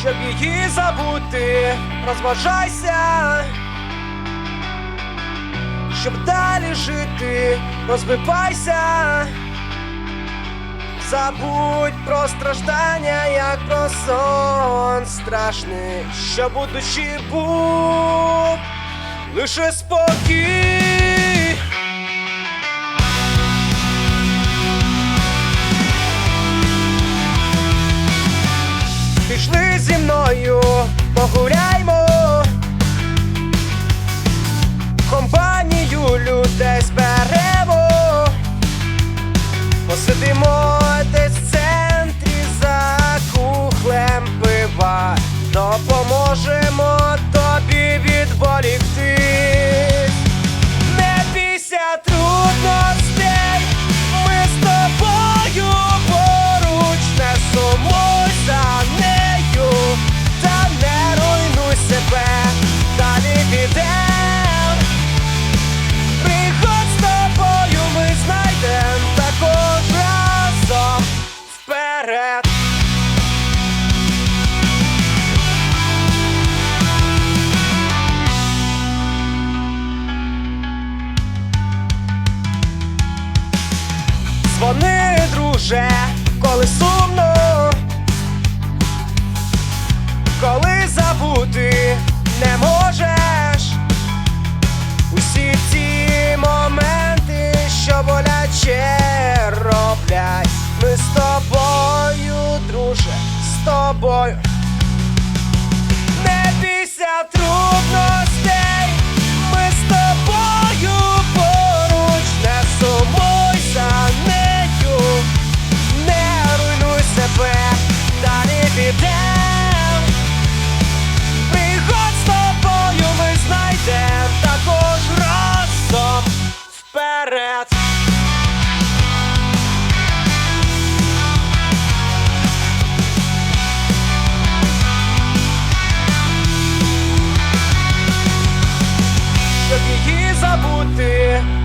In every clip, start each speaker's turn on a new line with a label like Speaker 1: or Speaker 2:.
Speaker 1: щоб її забути, розважайся, щоб далі жити, розбивайся, забудь про страждання, як про сон страшний, що будучи був лише спокій. Пішли зі мною, погуляймо, компанію людей зберемо, посидимо десь в центрі за кухлем пива, допоможемо тобі відволікти. regret.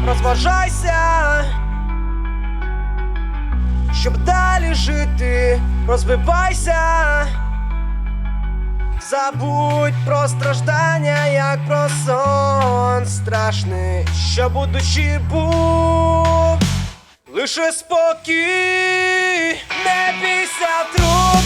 Speaker 1: Розважайся, щоб далі жити, розбивайся. Забудь про страждання, як про сон страшний, що будучи був лише спокій, не бійся трудностей